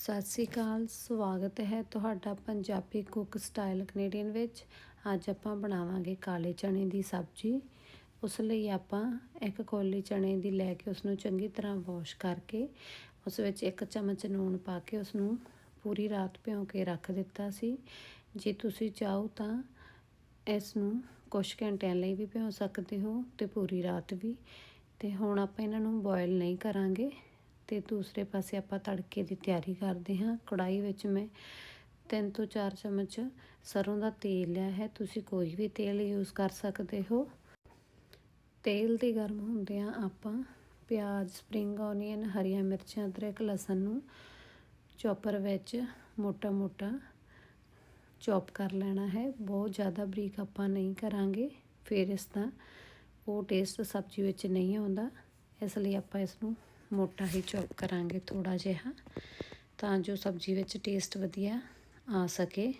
ਸਤਿ ਸ੍ਰੀ ਅਕਾਲ, ਸਵਾਗਤ ਹੈ ਤੁਹਾਡਾ ਪੰਜਾਬੀ ਕੁੱਕ ਸਟਾਈਲ ਕੈਨੇਡੀਅਨ ਵਿੱਚ। ਅੱਜ ਆਪਾਂ ਬਣਾਵਾਂਗੇ ਕਾਲੇ ਚਣੇ ਦੀ ਸਬਜ਼ੀ। ਉਸ ਲਈ ਆਪਾਂ ਇੱਕ ਕੌਲੀ ਚਣੇ ਦੀ ਲੈ ਕੇ ਉਸ ਨੂੰ ਚੰਗੀ ਤਰ੍ਹਾਂ ਵਾਸ਼ ਕਰਕੇ ਉਸ ਵਿੱਚ ਇੱਕ ਚਮਚ ਨੂਣ ਪਾ ਕੇ ਉਸ ਨੂੰ ਪੂਰੀ ਰਾਤ ਭਿਓ ਕੇ ਰੱਖ ਦਿੱਤਾ ਸੀ। ਜੇ ਤੁਸੀਂ ਚਾਹੋ ਤਾਂ ਇਸ ਨੂੰ ਕੁਝ ਘੰਟਿਆਂ ਲਈ ਵੀ ਭਿਓ ਸਕਦੇ ਹੋ ਤੇ ਪੂਰੀ ਰਾਤ ਵੀ। ਤੇ ਹੁਣ ਆਪਾਂ ਇਹਨਾਂ ਨੂੰ ਬੋਇਲ ਨਹੀਂ ਕਰਾਂਗੇ। ਤੇ ਦੂਸਰੇ ਪਾਸੇ ਆਪਾਂ ਤੜਕੇ ਦੀ ਤਿਆਰੀ ਕਰਦੇ ਹਾਂ। ਕੜਾਈ ਵਿੱਚ ਮੈਂ ਤਿੰਨ ਤੋਂ ਚਾਰ ਚਮਚ ਸਰੋਂ ਦਾ ਤੇਲ ਲਿਆ ਹੈ। ਤੁਸੀਂ ਕੋਈ ਵੀ ਤੇਲ ਯੂਜ਼ ਕਰ ਸਕਦੇ ਹੋ। ਤੇਲ ਦੀ ਗਰਮ ਹੁੰਦਿਆਂ ਆਪਾਂ ਪਿਆਜ਼, ਸਪਰਿੰਗ ਓਨੀਅਨ, ਹਰੀਆਂ ਮਿਰਚਾਂ, ਅਦਰਕ, ਲਸਣ ਨੂੰ ਚੌਪਰ ਵਿੱਚ ਮੋਟਾ-ਮੋਟਾ ਚੌਪ ਕਰ ਲੈਣਾ ਹੈ। ਬਹੁਤ ਜ਼ਿਆਦਾ ਬਰੀਕ ਆਪਾਂ ਨਹੀਂ ਕਰਾਂਗੇ। ਫਿਰ ਇਸ ਦਾ ਉਹ ਟੇਸਟ ਸਬਜ਼ੀ ਵਿੱਚ ਨਹੀਂ ਆਉਂਦਾ। ਇਸ ਲਈ ਆਪਾਂ ਇਸ ਨੂੰ ਮੋਟਾ ਹੀ ਚੌਪ ਕਰਾਂਗੇ ਥੋੜਾ ਜਿਹਾ, ਤਾਂ ਜੋ ਸਬਜ਼ੀ ਵਿੱਚ ਟੇਸਟ ਵਧੀਆ ਆ ਸਕੇ।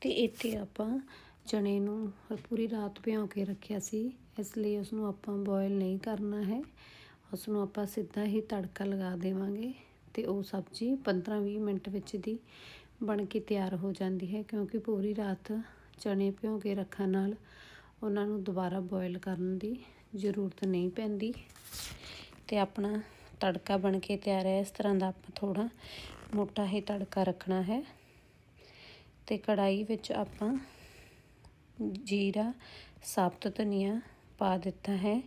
ਤੇ ਇੱਥੇ ਆਪਾਂ ਚਣੇ ਨੂੰ ਪੂਰੀ ਰਾਤ ਭਿਓ ਕੇ ਰੱਖਿਆ ਸੀ, ਇਸ ਲਈ ਉਸ ਨੂੰ ਆਪਾਂ ਬੋਇਲ ਨਹੀਂ ਕਰਨਾ ਹੈ। ਉਸ ਨੂੰ ਆਪਾਂ ਸਿੱਧਾ ਹੀ ਤੜਕਾ ਲਗਾ ਦੇਵਾਂਗੇ ਤੇ ਉਹ ਸਬਜ਼ੀ 15-20 ਮਿੰਟ ਵਿੱਚ ਦੀ ਬਣ ਕੇ ਤਿਆਰ ਹੋ ਜਾਂਦੀ ਹੈ, ਕਿਉਂਕਿ ਪੂਰੀ ਰਾਤ ਚਣੇ ਭਿਓ ਕੇ ਰੱਖਣ ਨਾਲ ਉਹਨਾਂ ਨੂੰ ਦੁਬਾਰਾ ਬੋਇਲ ਕਰਨ ਦੀ ਜ਼ਰੂਰਤ ਨਹੀਂ ਪੈਂਦੀ ਤੇ ਆਪਣਾ ਤੜਕਾ ਬਣ ਕੇ ਤਿਆਰ ਹੈ, ਇਸ ਤਰ੍ਹਾਂ ਦਾ ਆਪਾਂ ਥੋੜਾ ਮੋਟਾ ਹੀ ਤੜਕਾ ਰੱਖਣਾ ਹੈ। ਤੇ ਕੜਾਈ ਵਿੱਚ ਆਪਾਂ ਜੀਰਾ, ਸਾਬਤ ਧਨੀਆ ਪਾ ਦਿੱਤਾ ਹੈ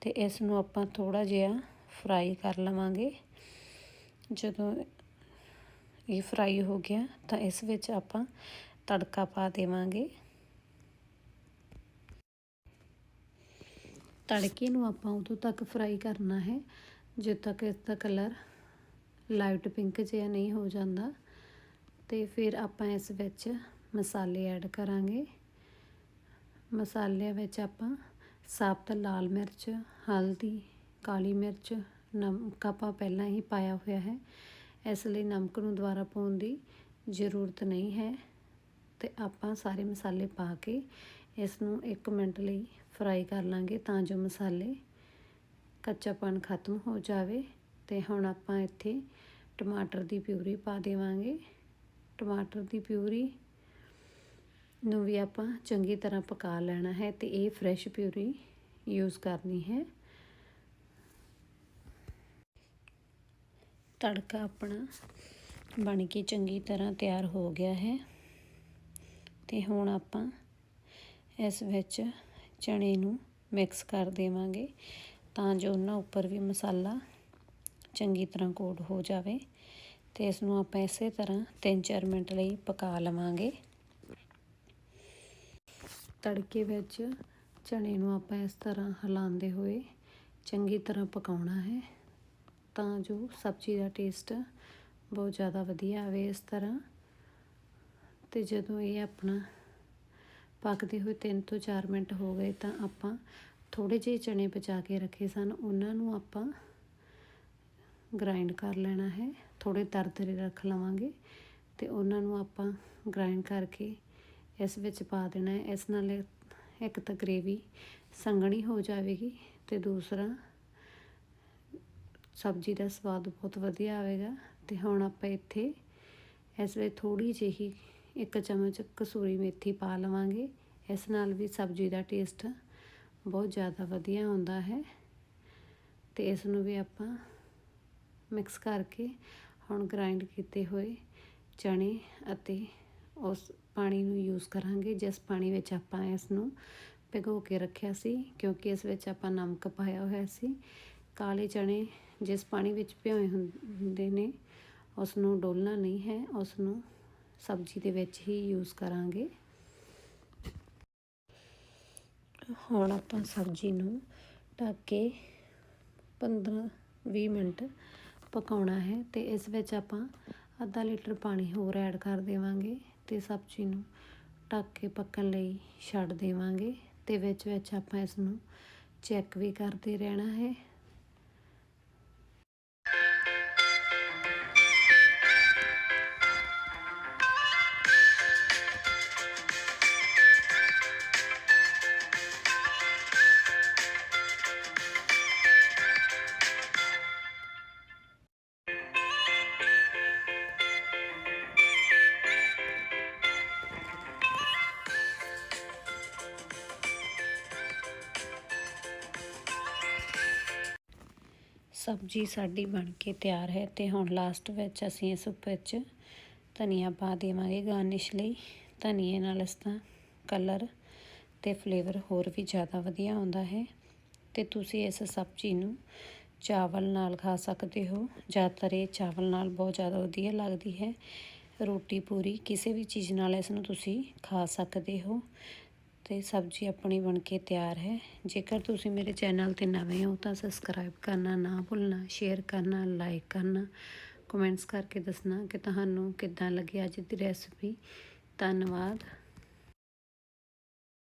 ਤੇ ਇਸ ਨੂੰ ਆਪਾਂ ਥੋੜਾ ਜਿਹਾ ਫਰਾਈ ਕਰ ਲਵਾਂਗੇ। ਜਦੋਂ ਇਹ ਫਰਾਈ ਹੋ ਗਿਆ ਤਾਂ ਇਸ ਵਿੱਚ ਆਪਾਂ ਤੜਕਾ ਪਾ ਦੇਵਾਂਗੇ। ਤੜਕੇ ਨੂੰ ਆਪਾਂ ਉਦੋਂ ਤੱਕ ਫਰਾਈ ਕਰਨਾ ਹੈ, ਜਦ ਤੱਕ ਇਸ ਦਾ ਕਲਰ ਲਾਈਟ ਪਿੰਕ ਜਿਹਾ ਨਹੀਂ ਹੋ ਜਾਂਦਾ। ਤੇ ਫਿਰ ਆਪਾਂ ਇਸ ਵਿੱਚ ਮਸਾਲੇ ਐਡ ਕਰਾਂਗੇ। ਮਸਾਲਿਆਂ ਵਿੱਚ ਆਪਾਂ ਸਾਬਤ ਲਾਲ ਮਿਰਚ, ਹਲਦੀ, ਕਾਲੀ ਮਿਰਚ, ਨਮਕ ਆਪਾਂ ਪਹਿਲਾਂ ਹੀ ਪਾਇਆ ਹੋਇਆ ਹੈ। ਇਸ ਲਈ ਨਮਕ ਨੂੰ ਦੁਬਾਰਾ ਪਾਉਣ ਦੀ ਜ਼ਰੂਰਤ ਨਹੀਂ ਹੈ। ਤੇ ਆਪਾਂ ਸਾਰੇ ਮਸਾਲੇ ਪਾ ਕੇ ਇਸ ਨੂੰ 1 ਮਿੰਟ ਲਈ ਫਰਾਈ ਕਰ ਲਾਂਗੇ ਤਾਂ ਜੋ ਮਸਾਲੇ ਕੱਚਾਪਨ ਖਤਮ ਹੋ ਜਾਵੇ। ਤੇ ਹੁਣ ਆਪਾਂ ਇੱਥੇ ਟਮਾਟਰ ਦੀ ਪਿਊਰੀ ਪਾ ਦੇਵਾਂਗੇ। ਟਮਾਟਰ ਦੀ ਪਿਊਰੀ ਨੂੰ ਵੀ ਆਪਾਂ ਚੰਗੀ ਤਰ੍ਹਾਂ ਪਕਾ ਲੈਣਾ ਹੈ ਤੇ ਇਹ ਫਰੈਸ਼ ਪਿਊਰੀ ਯੂਜ਼ ਕਰਨੀ ਹੈ। ਤੜਕਾ ਆਪਣਾ ਬਣ ਕੇ ਚੰਗੀ ਤਰ੍ਹਾਂ ਤਿਆਰ ਹੋ ਗਿਆ ਹੈ। ਤੇ ਹੁਣ ਆਪਾਂ ਇਸ ਵਿੱਚ ਚਣੇ ਨੂੰ ਮਿਕਸ ਕਰ ਦੇਵਾਂਗੇ ਤਾਂ ਜੋ ਉਹਨਾਂ ਉੱਪਰ ਵੀ ਮਸਾਲਾ ਚੰਗੀ ਤਰ੍ਹਾਂ ਕੋਟ ਹੋ ਜਾਵੇ ਤੇ ਇਸ ਨੂੰ ਆਪਾਂ ਇਸੇ ਤਰ੍ਹਾਂ 3-4 ਮਿੰਟ ਲਈ ਪਕਾ ਲਵਾਂਗੇ। ਤੜਕੇ ਵਿੱਚ ਚਣੇ ਨੂੰ ਆਪਾਂ ਇਸ ਤਰ੍ਹਾਂ ਹਿਲਾਉਂਦੇ ਹੋਏ ਚੰਗੀ ਤਰ੍ਹਾਂ ਪਕਾਉਣਾ ਹੈ ਤਾਂ ਜੋ ਸਬਜ਼ੀ ਦਾ ਟੇਸਟ ਬਹੁਤ ਜ਼ਿਆਦਾ ਵਧੀਆ ਆਵੇ ਇਸ ਤਰ੍ਹਾਂ। ਤੇ ਜਦੋਂ ਇਹ ਆਪਣਾ ਪੱਕਦੇ ਹੋਏ 3 ਤੋਂ 4 ਮਿੰਟ ਹੋ ਗਏ ਤਾਂ ਆਪਾਂ ਥੋੜੇ ਜਿਹੇ ਚਣੇ ਬਚਾ ਕੇ ਰੱਖੇ ਸਨ। ਉਹਨਾਂ ਨੂੰ ਆਪਾਂ ਗ੍ਰਾਈਂਡ ਕਰ ਲੈਣਾ ਹੈ। ਥੋੜੇ ਦਰਦਰੇ ਰੱਖ ਲਵਾਂਗੇ ਤੇ ਉਹਨਾਂ ਨੂੰ ਆਪਾਂ ਗ੍ਰਾਈਂਡ ਕਰਕੇ ਇਸ ਵਿੱਚ ਪਾ ਦੇਣਾ ਹੈ। ਇਸ ਨਾਲ ਇੱਕ ਤਾਂ ਗ੍ਰੇਵੀ ਸੰਘਣੀ ਹੋ ਜਾਵੇਗੀ ਤੇ ਦੂਸਰਾ ਸਬਜ਼ੀ ਦਾ ਸਵਾਦ ਬਹੁਤ ਵਧੀਆ ਆਵੇਗਾ। ਤੇ ਹੁਣ ਆਪਾਂ ਇੱਥੇ ਇਸ ਵਿੱਚ ਥੋੜੀ ਜਿਹੀ ਇੱਕ ਚਮਚ ਕਸੂਰੀ ਮੇਥੀ ਪਾ ਲਵਾਂਗੇ। ਇਸ ਨਾਲ ਵੀ ਸਬਜ਼ੀ ਦਾ ਟੇਸਟ ਬਹੁਤ ਜ਼ਿਆਦਾ ਵਧੀਆ ਹੁੰਦਾ ਹੈ। ਤੇ ਇਸ ਨੂੰ ਵੀ ਆਪਾਂ ਮਿਕਸ ਕਰਕੇ ਹੁਣ ਗ੍ਰਾਈਂਡ ਕੀਤੇ ਹੋਏ ਚਣੇ ਅਤੇ ਉਸ ਪਾਣੀ ਨੂੰ ਯੂਜ਼ ਕਰਾਂਗੇ। ਜਿਸ ਪਾਣੀ ਵਿੱਚ ਆਪਾਂ ਇਸ ਨੂੰ ਭਿਗੋ ਕੇ ਰੱਖਿਆ ਸੀ, ਕਿਉਂਕਿ ਇਸ ਵਿੱਚ ਆਪਾਂ ਨਮਕ ਪਾਇਆ ਹੋਇਆ ਸੀ। ਕਾਲੇ ਚਣੇ ਜਿਸ ਪਾਣੀ ਵਿੱਚ ਭਿਓਏ ਹੁੰਦੇ ਨੇ ਉਸ ਨੂੰ ਡੋਲਣਾ ਨਹੀਂ ਹੈ ਉਸ ਨੂੰ ਸਬਜ਼ੀ ਦੇ ਵਿੱਚ ਹੀ ਯੂਜ਼ ਕਰਾਂਗੇ। ਹੁਣ ਆਪਾਂ ਸਬਜ਼ੀ ਨੂੰ ਢੱਕ ਕੇ 15-20 ਮਿੰਟ ਪਕਾਉਣਾ ਹੈ ਤੇ ਇਸ ਵਿੱਚ ਆਪਾਂ ਅੱਧਾ ਲੀਟਰ ਪਾਣੀ ਹੋਰ ਐਡ ਕਰ ਦੇਵਾਂਗੇ ਤੇ ਸਬਜ਼ੀ ਨੂੰ ਢੱਕ ਕੇ ਪੱਕਣ ਲਈ ਛੱਡ ਦੇਵਾਂਗੇ ਤੇ ਵਿੱਚ ਵਿੱਚ ਆਪਾਂ ਇਸ ਨੂੰ ਚੈੱਕ ਵੀ ਕਰਦੇ ਰਹਿਣਾ ਹੈ। ਸਬਜ਼ੀ ਸਾਡੀ ਬਣ ਕੇ ਤਿਆਰ ਹੈ ਤੇ ਹੁਣ ਲਾਸਟ ਵਿੱਚ ਅਸੀਂ ਇਸ ਉੱਪਰ 'ਚ ਧਨੀਆ ਪਾ ਦੇਵਾਂਗੇ ਗਾਰਨਿਸ਼ ਲਈ। ਧਨੀਏ ਨਾਲ ਇਸ ਦਾ ਕਲਰ ਤੇ ਫਲੇਵਰ ਹੋਰ ਵੀ ਜ਼ਿਆਦਾ ਵਧੀਆ ਆਉਂਦਾ ਹੈ। ਤੇ ਤੁਸੀਂ ਇਸ ਸਬਜ਼ੀ ਨੂੰ ਚਾਵਲ ਨਾਲ ਖਾ ਸਕਦੇ ਹੋ। ਜ਼ਿਆਦਾਤਰ ਇਹ ਚਾਵਲ ਨਾਲ ਬਹੁਤ ਜ਼ਿਆਦਾ ਵਧੀਆ ਲੱਗਦੀ ਹੈ। ਰੋਟੀ ਪੂਰੀ ਕਿਸੇ ਵੀ ਚੀਜ਼ ਨਾਲ ਇਸ ਨੂੰ ਤੁਸੀਂ ਖਾ ਸਕਦੇ ਹੋ। ਤੇ ਸਬਜ਼ੀ ਆਪਣੀ ਬਣ ਕੇ ਤਿਆਰ ਹੈ। ਜੇਕਰ ਤੁਸੀਂ ਮੇਰੇ ਚੈਨਲ ਤੇ ਨਵੇਂ ਹੋ ਤਾਂ ਸਬਸਕ੍ਰਾਈਬ ਕਰਨਾ ਨਾ ਭੁੱਲਣਾ ਸ਼ੇਅਰ ਕਰਨਾ ਲਾਈਕ ਕਰਨਾ ਕਮੈਂਟਸ ਕਰਕੇ ਦੱਸਣਾ ਕਿ ਤੁਹਾਨੂੰ ਕਿੱਦਾਂ ਲੱਗੀ ਅੱਜ ਦੀ ਰੈਸਪੀ ਧੰਨਵਾਦ।